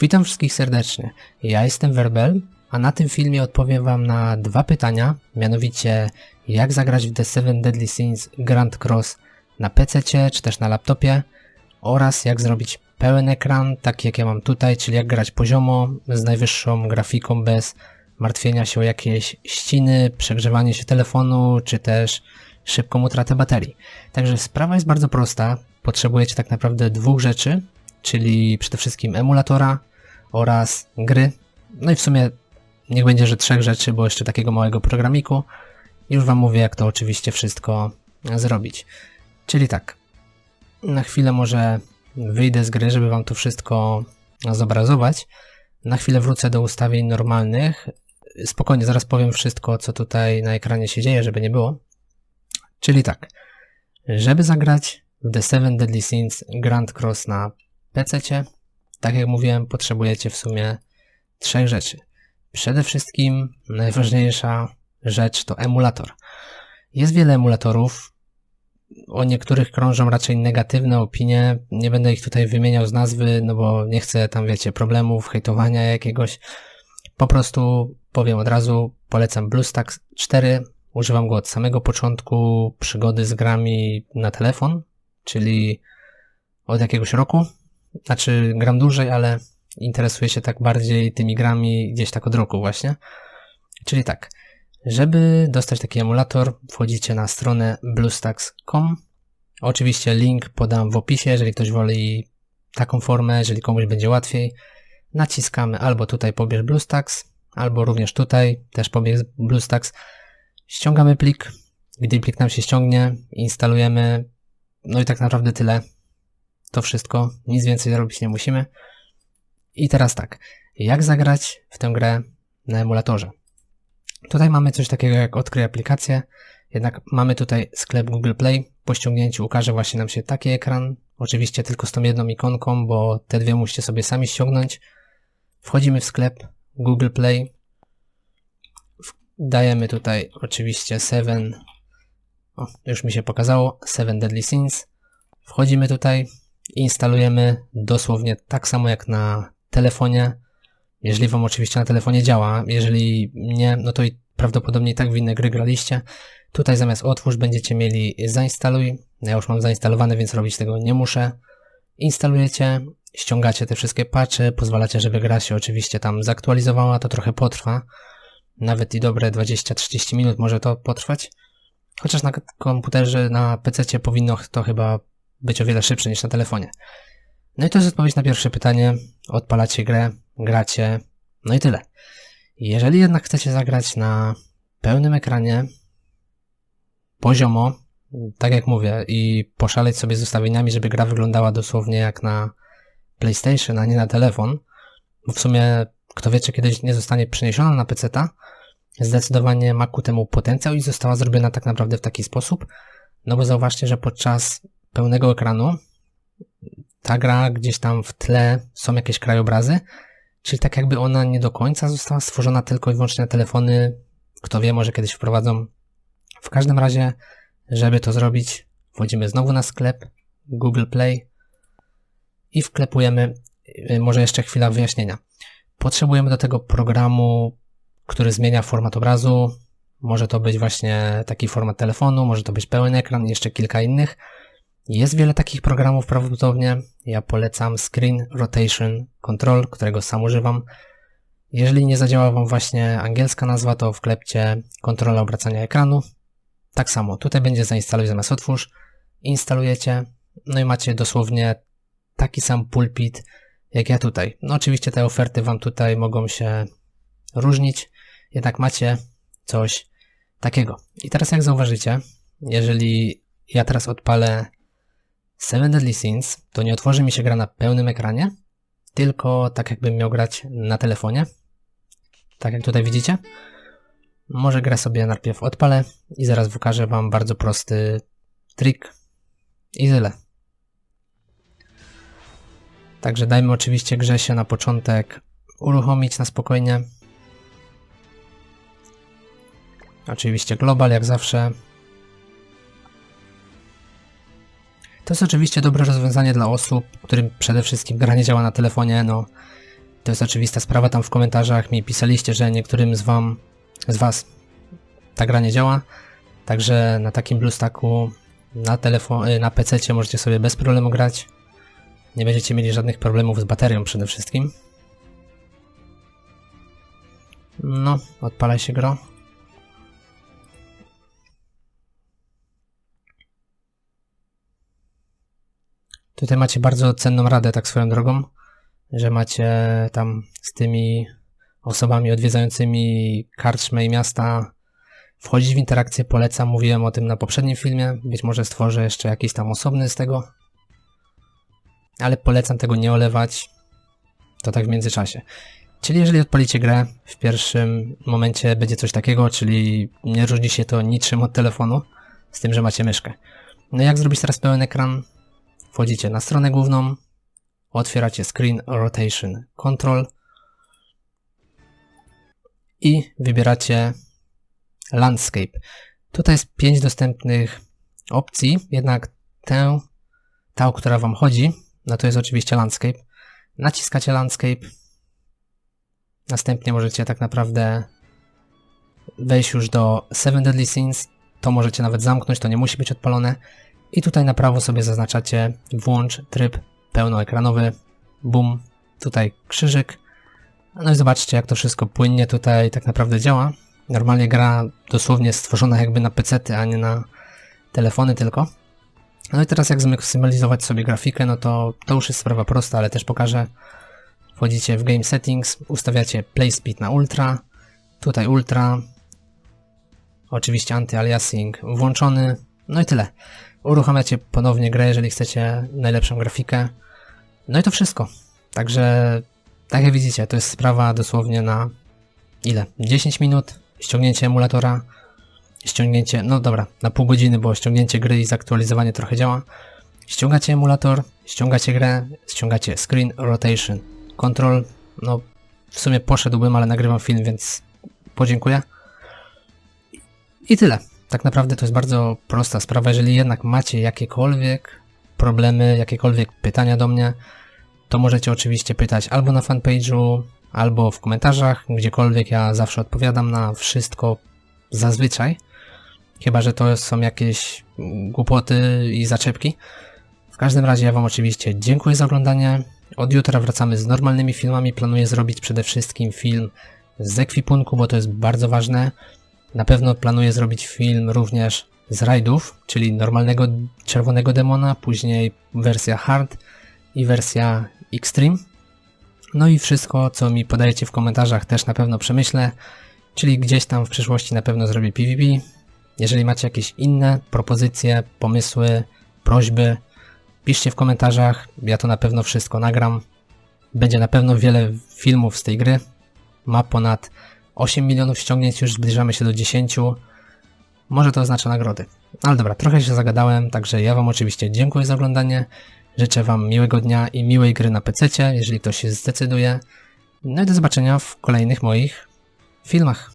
Witam wszystkich serdecznie. Ja jestem Werbel, a na tym filmie odpowiem Wam na dwa pytania, mianowicie jak zagrać w The Seven Deadly Sins Grand Cross na PC czy też na laptopie oraz jak zrobić pełen ekran, taki jak ja mam tutaj, czyli jak grać poziomo z najwyższą grafiką bez martwienia się o jakieś ściny, przegrzewanie się telefonu czy też szybką utratę baterii. Także sprawa jest bardzo prosta. Potrzebujecie tak naprawdę dwóch rzeczy, czyli przede wszystkim emulatora oraz gry. No i w sumie niech będzie, że trzech rzeczy, bo jeszcze takiego małego programiku. Już Wam mówię, jak to oczywiście wszystko zrobić. Czyli tak, na chwilę może wyjdę z gry, żeby Wam to wszystko zobrazować. Na chwilę wrócę do ustawień normalnych. Spokojnie, zaraz powiem wszystko, co tutaj na ekranie się dzieje, żeby nie było. Czyli tak, żeby zagrać w The Seven Deadly Sins Grand Cross na PC, tak jak mówiłem, potrzebujecie w sumie trzech rzeczy. Przede wszystkim najważniejsza rzecz to emulator. Jest wiele emulatorów. O niektórych krążą raczej negatywne opinie. Nie będę ich tutaj wymieniał z nazwy, no bo nie chcę tam, wiecie, problemów, hejtowania jakiegoś. Po prostu powiem od razu, polecam BlueStacks 4. Używam go od samego początku przygody z grami na telefon, czyli od jakiegoś roku. Znaczy, gram dłużej, ale interesuję się tak bardziej tymi grami gdzieś tak od roku właśnie. Czyli tak, żeby dostać taki emulator, wchodzicie na stronę bluestacks.com. Oczywiście link podam w opisie, jeżeli ktoś woli taką formę, jeżeli komuś będzie łatwiej. Naciskamy albo tutaj pobierz BlueStacks, albo również tutaj też pobierz BlueStacks. Ściągamy plik. Gdy plik nam się ściągnie, instalujemy. No i tak naprawdę tyle. To wszystko, nic więcej robić nie musimy. I teraz tak, jak zagrać w tę grę na emulatorze? Tutaj mamy coś takiego jak odkryj aplikację, jednak mamy tutaj sklep Google Play. Po ściągnięciu ukaże właśnie nam się taki ekran, oczywiście tylko z tą jedną ikonką, bo te dwie musicie sobie sami ściągnąć. Wchodzimy w sklep Google Play, dajemy tutaj oczywiście 7, o, już mi się pokazało, 7 Deadly Sins. Wchodzimy tutaj, instalujemy dosłownie tak samo jak na telefonie, jeżeli Wam oczywiście na telefonie działa. Jeżeli nie, no to i prawdopodobnie i tak w inne gry graliście. Tutaj zamiast otwórz będziecie mieli zainstaluj. Ja już mam zainstalowane, więc robić tego nie muszę. Instalujecie, ściągacie te wszystkie patche, pozwalacie, żeby gra się oczywiście tam zaktualizowała, to trochę potrwa. Nawet i dobre 20-30 minut może to potrwać. Chociaż na komputerze, na PC powinno to chyba być o wiele szybsze niż na telefonie. No i to jest odpowiedź na pierwsze pytanie. Odpalacie grę, gracie, no i tyle. Jeżeli jednak chcecie zagrać na pełnym ekranie, poziomo, tak jak mówię, i poszaleć sobie z ustawieniami, żeby gra wyglądała dosłownie jak na PlayStation, a nie na telefon, bo w sumie, kto wie, czy kiedyś nie zostanie przeniesiona na PC-ta, zdecydowanie ma ku temu potencjał i została zrobiona tak naprawdę w taki sposób, no bo zauważcie, że podczas pełnego ekranu ta gra gdzieś tam w tle są jakieś krajobrazy, czyli tak jakby ona nie do końca została stworzona tylko i wyłącznie na telefony. Kto wie, może kiedyś wprowadzą. W każdym razie, żeby to zrobić, wchodzimy znowu na sklep Google Play i wklepujemy, y, może jeszcze chwila wyjaśnienia. Potrzebujemy do tego programu, który zmienia format obrazu. Może to być właśnie taki format telefonu, może to być pełen ekran, jeszcze kilka innych. Jest wiele takich programów prawdopodobnie. Ja polecam Screen Rotation Control, którego sam używam. Jeżeli nie zadziała Wam właśnie angielska nazwa, to wklepcie kontrola obracania ekranu. Tak samo, tutaj będzie zainstaluj zamiast otwórz. Instalujecie, no i macie dosłownie taki sam pulpit jak ja tutaj. No oczywiście te oferty Wam tutaj mogą się różnić, jednak macie coś takiego. I teraz jak zauważycie, jeżeli ja teraz odpalę Seven Deadly Sins to nie otworzy mi się gra na pełnym ekranie, tylko tak jakbym miał grać na telefonie. Tak jak tutaj widzicie. Może grę sobie najpierw odpalę i zaraz pokażę Wam bardzo prosty trik i tyle. Także dajmy oczywiście grze się na początek uruchomić na spokojnie. Oczywiście global jak zawsze. Jest oczywiście dobre rozwiązanie dla osób, którym przede wszystkim gra nie działa na telefonie, no To jest oczywista sprawa, tam w komentarzach mi pisaliście, że niektórym z wam, z was ta gra nie działa, także na takim BlueStacku na y, na PC możecie sobie bez problemu grać. Nie będziecie mieli żadnych problemów z baterią przede wszystkim. No, odpala się gro. Tutaj macie bardzo cenną radę, tak swoją drogą, że macie tam z tymi osobami odwiedzającymi karczmy i miasta wchodzić w interakcję, polecam, mówiłem o tym na poprzednim filmie, być może stworzę jeszcze jakiś tam osobny z tego, ale polecam tego nie olewać, to tak w międzyczasie. Czyli jeżeli odpalicie grę, w pierwszym momencie będzie coś takiego, czyli nie różni się to niczym od telefonu, z tym, że macie myszkę. No jak zrobić teraz pełen ekran? Wchodzicie na stronę główną, otwieracie Screen Rotation Control i wybieracie Landscape. Tutaj jest 5 dostępnych opcji, jednak tę, ta, o która Wam chodzi, no to jest oczywiście Landscape. Naciskacie Landscape, następnie możecie tak naprawdę wejść już do 7 Deadly Sins, to możecie nawet zamknąć, to nie musi być odpalone. I tutaj na prawo sobie zaznaczacie włącz tryb pełnoekranowy, bum, tutaj krzyżyk. No i zobaczcie jak to wszystko płynnie tutaj tak naprawdę działa. Normalnie gra dosłownie stworzona jakby na PC, a nie na telefony tylko. No i teraz jak zmaksymalizować sobie grafikę, no to to już jest sprawa prosta, ale też pokażę. Wchodzicie w Game Settings, ustawiacie Play Speed na Ultra, tutaj Ultra, oczywiście anti-aliasing włączony, no i tyle. Uruchamiacie ponownie grę, jeżeli chcecie najlepszą grafikę. No i to wszystko. Także, tak jak widzicie, to jest sprawa dosłownie na ile? 10 minut, ściągnięcie emulatora, ściągnięcie, no dobra, na pół godziny, bo ściągnięcie gry i zaktualizowanie trochę działa. Ściągacie emulator, ściągacie grę, ściągacie screen rotation, control, no w sumie poszedłbym, ale nagrywam film, więc podziękuję. I tyle. Tak naprawdę to jest bardzo prosta sprawa. Jeżeli jednak macie jakiekolwiek problemy, jakiekolwiek pytania do mnie, to możecie oczywiście pytać albo na fanpage'u, albo w komentarzach, gdziekolwiek. Ja zawsze odpowiadam na wszystko zazwyczaj. Chyba, że to są jakieś głupoty i zaczepki. W każdym razie ja Wam oczywiście dziękuję za oglądanie. Od jutra wracamy z normalnymi filmami. Planuję zrobić przede wszystkim film z ekwipunku, bo to jest bardzo ważne. Na pewno planuję zrobić film również z rajdów, czyli normalnego czerwonego demona, później wersja hard i wersja extreme. No i wszystko, co mi podajecie w komentarzach też na pewno przemyślę, czyli gdzieś tam w przyszłości na pewno zrobię PvP. Jeżeli macie jakieś inne propozycje, pomysły, prośby, piszcie w komentarzach, ja to na pewno wszystko nagram. Będzie na pewno wiele filmów z tej gry. Ma ponad 8 milionów ściągnięć, już zbliżamy się do 10. Może to oznacza nagrody. Ale dobra, trochę się zagadałem, także ja Wam oczywiście dziękuję za oglądanie. Życzę Wam miłego dnia i miłej gry na PC, jeżeli ktoś się zdecyduje. No i do zobaczenia w kolejnych moich filmach.